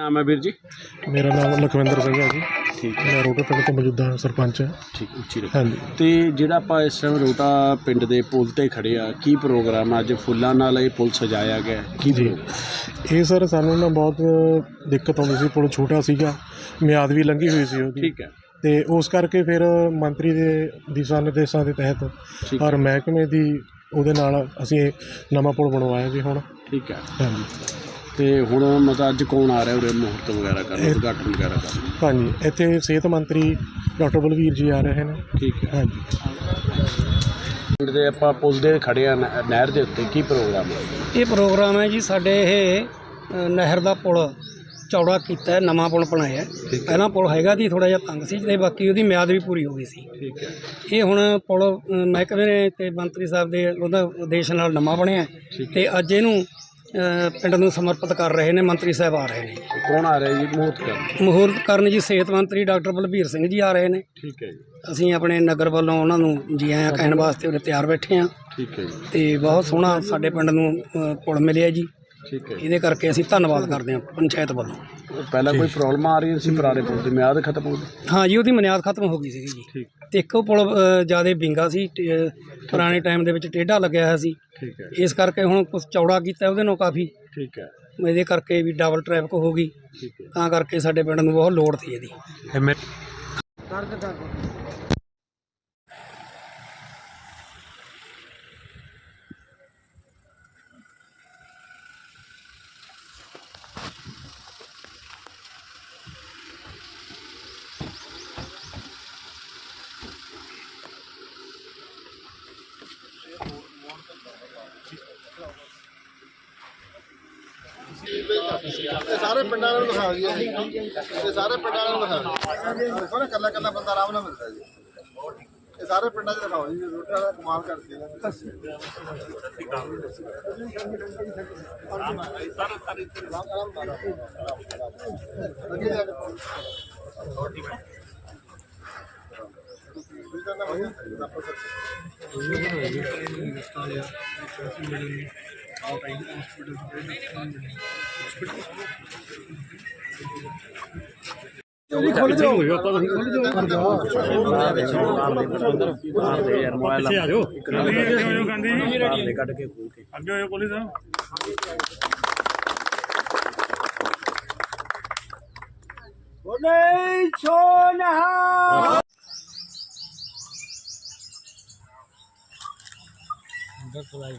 ਨਾਮ ਹੈ ਵੀਰ ਜੀ? ਮੇਰਾ ਨਾਮ ਲਖਵਿੰਦਰ ਸਿੰਘ ਹੈ ਜੀ। ਠੀਕ ਮੈਂ ਰੋਟੇ ਪਿੰਡ ਤੋਂ ਮੌਜੂਦਾ ਸਰਪੰਚ ਹਾਂ। ਠੀਕ ਉੱਚੀ ਰੱਖੋ। ਹਾਂਜੀ। ਤੇ ਜਿਹੜਾ ਆਪਾਂ ਇਸ ਟਾਈਮ ਰੋਟਾ ਪਿੰਡ ਦੇ ਪੁਲ ਤੇ ਖੜੇ ਆ ਕੀ ਪ੍ਰੋਗਰਾਮ ਆ? ਅੱਜ ਫੁੱਲਾਂ ਨਾਲ ਇਹ ਪੁਲ ਸਜਾਇਆ ਗਿਆ ਹੈ? ਕੀ ਜੀ। ਇਹ ਸਰ ਸਾਨੂੰ ਨਾ ਬਹੁਤ ਦਿੱਕਤ ਆਉਂਦੀ ਸੀ। ਪੁਲ ਛੋਟਾ ਸੀਗਾ। ਮਿਆਦ ਵੀ ਲੰਘੀ ਹੋਈ ਸੀ ਉਹਦੀ। ਠੀਕ ਹੈ। ਤੇ ਉਸ ਕਰਕੇ ਫਿਰ ਮੰਤਰੀ ਦੇ ਦਿਸ਼ਾ ਨਿਰਦੇਸ਼ਾਂ ਦੇ ਤਹਿਤ ਠੀਕ ਔਰ ਮਹਿਕਮੇ ਦੀ ਉਹਦੇ ਨਾਲ ਅਸੀਂ ਇਹ ਨਵਾਂ ਪੁਲ ਬਣਵਾਇਆ ਜੀ ਹੁਣ। ਠੀਕ ਹੈ। ਹਾਂਜੀ। ਤੇ ਹੁਣ ਮਤਲਬ ਅੱਜ ਕੌਣ ਆ ਰਿਹਾ ਉਰੇ ਮੁਹੂਰਤ ਵਗੈਰਾ ਕਰਨ ਇਹ- ਉਦਘਾਟਨ ਵਗੈਰਾ ਕਰਨ? ਹਾਂਜੀ ਇੱਥੇ ਸਿਹਤ ਮੰਤਰੀ ਡਾਕਟਰ ਬਲਵੀਰ ਜੀ ਆ ਰਹੇ ਨੇ। ਠੀਕ ਹੈ। ਹਾਂਜੀ। ਪਿੰਡ ਦੇ ਆਪਾਂ ਪੁਲ ਦੇ ਖੜੇ ਆ ਨਹਿ- ਨਹਿਰ ਦੇ ਉੱਤੇ ਕੀ ਪ੍ਰੋਗਰਾਮ ਹੈ? ਇਹ ਪ੍ਰੋਗਰਾਮ ਹੈ ਜੀ ਸਾਡੇ ਇਹ ਅ, ਨਹਿਰ ਦਾ ਪੁਲ। ਚੌੜਾ ਕੀਤਾ ਹੈ ਨਵਾਂ ਪੁਲ ਬਣਾਇਆ ਹੈ। ਪਹਿਲਾਂ ਪੁਲ ਹੈਗਾ ਦੀ ਥੋੜਾ ਜਿਹਾ ਤੰਗ ਸੀ ਤੇ ਬਾਕੀ ਉਹਦੀ ਮਿਆਦ ਵੀ ਪੂਰੀ ਹੋ ਗਈ ਸੀ। ਠੀਕ ਹੈ। ਇਹ ਹੁਣ ਪੁਲ ਅ, ਮਹਿਕਮੇ ਨੇ ਤੇ ਮੰਤਰੀ ਸਾਹਿਬ ਦੇ ਉਹਦਾ ਉਦੇਸ਼ ਨਾਲ ਨਵਾਂ ਬਣਿਆ ਹੈ। ਠੀਕ ਤੇ ਅੱਜ ਇਹਨੂੰ ਅ, ਪਿੰਡ ਨੂੰ ਸਮਰਪਿਤ ਕਰ ਰਹੇ ਨੇ ਮੰਤਰੀ ਸਾਹਿਬ ਆ ਰਹੇ ਨੇ। ਕੌਣ ਆ ਰਿਹਾ ਜੀ? ਮੁਹੂਰਤ ਕਰਨ। ਮਹੂਰਤ ਕਰਨ ਜੀ ਸਿਹਤ ਮੰਤਰੀ ਡਾਕਟਰ ਬਲਬੀਰ ਸਿੰਘ ਜੀ ਆ ਰਹੇ ਨੇ। ਠੀਕ ਹੈ ਜੀ। ਅਸੀਂ ਆਪਣੇ ਨਗਰ ਵੱਲੋਂ ਉਹਨਾਂ ਨੂੰ ਜੀ ਆਇਆਂ ਕਹਿਣ ਵਾਸਤੇ ਉਰੇ ਤਿਆਰ ਬੈਠੇ ਹਾਂ। ਠੀਕ ਹੈ ਜੀ। ਤੇ ਬਹੁਤ ਸੋਹਣਾ ਸਾਡੇ ਪਿੰਡ ਨੂੰ ਅ, ਪੁਲ ਮਿਲਿਆ ਜੀ। ਠੀਕ ਹੈ। ਇਹਦੇ ਕਰਕੇ ਅਸੀਂ ਧੰਨਵਾਦ ਕਰਦੇ ਹਾਂ ਪੰਚਾਇਤ ਵੱਲੋਂ। ਪਹਿਲਾਂ ਕੋਈ ਪ੍ਰੋਬਲਮ ਆ ਰਹੀ ਸੀ ਪੁਰਾਣੇ ਪੁਲ ਦੀ? ਮਿਆਦ ਖਤਮ ਹੋ ਗਈ? ਹਾਂ ਜੀ ਉਹਦੀ ਮਨਿਆਦ ਖਤਮ ਹੋ ਗਈ ਸੀ ਜੀ। ਠੀਕ। ਤੇ ਇੱਕੋ ਪੁਲ ਜ਼ਿਆਦਾ ਵਿੰਗਾ ਸੀ ਤੇ, ਅ, ਪੁਰਾਣੇ ਟਾਈਮ ਦੇ ਵਿੱਚ ਟੇਢਾ ਲੱਗਿਆ ਹੋਇਆ ਸੀ। ਠੀਕ ਹੈ। ਇਸ ਕਰਕੇ ਹੁਣ ਕੁਝ ਚੌੜਾ ਕੀਤਾ ਉਹਦੇ ਨਾਲ ਕਾਫੀ। ਠੀਕ ਹੈ। ਇਹਦੇ ਕਰਕੇ ਵੀ ਡਬਲ ਟ੍ਰੈਫਿਕ ਹੋ ਗਈ। ਠੀਕ ਹੈ। ਤਾਂ ਕਰਕੇ ਸਾਡੇ ਪਿੰਡ ਨੂੰ ਬਹੁਤ ਲੋੜ ਸੀ ਇਹਦੀ। ਇਹ ਇਹ ਸਾਰੇ ਪਿੰਡਾਂ ਨੂੰ ਦਿਖਾ ਦਈਏ ਇਹ ਸਾਰੇ ਪਿੰਡਾਂ ਨੂੰ ਦਿਖਾ ਦਈਏ ਦੇਖੋ ਨਾ ਕੱਲਾ ਕੱਲਾ ਬੰਦਾ ਆਰਾਮ ਨਾਲ ਮਿਲਦਾ ਜੀ ਇਹ ਸਾਰੇ ਪਿੰਡਾਂ 'ਚ ਦਿਖਾਓ ਜੀ ਰੋਟੀ ਵਾਲਾ ਕਮਾਲ ਕਰਦੀ ਹੈ ਸਾਰੇ ਸਾਰੇ ਆਰਾਮ ਆਰਾਮ ਅੱਗੇ ਜਾ ਕੇ ਰੋਟੀ ਮੈਂ ਇਹਦਾ ਨਾਮ ਹੈ out I know hospital hospital ਜੀ ਖੁੱਲ ਜਾਓ ਆਪਾਂ ਤਾਂ ਖੁੱਲ ਜਾਓ ਕਰ ਜਾਓ ਬਾਹਰ ਦੇ ਯਾਰ ਮੋਬਾਈਲ ਆ ਜਾਓ ਗਾਂਧੀ ਜੀ ਕੱਢ ਕੇ ਖੋਲ ਕੇ ਅੱਗੇ ਹੋਇਆ ਪੁਲਿਸ ਆ ਬੋਲੇ ਛੋਨਹਾ ਦੱਸ ਲਾਈ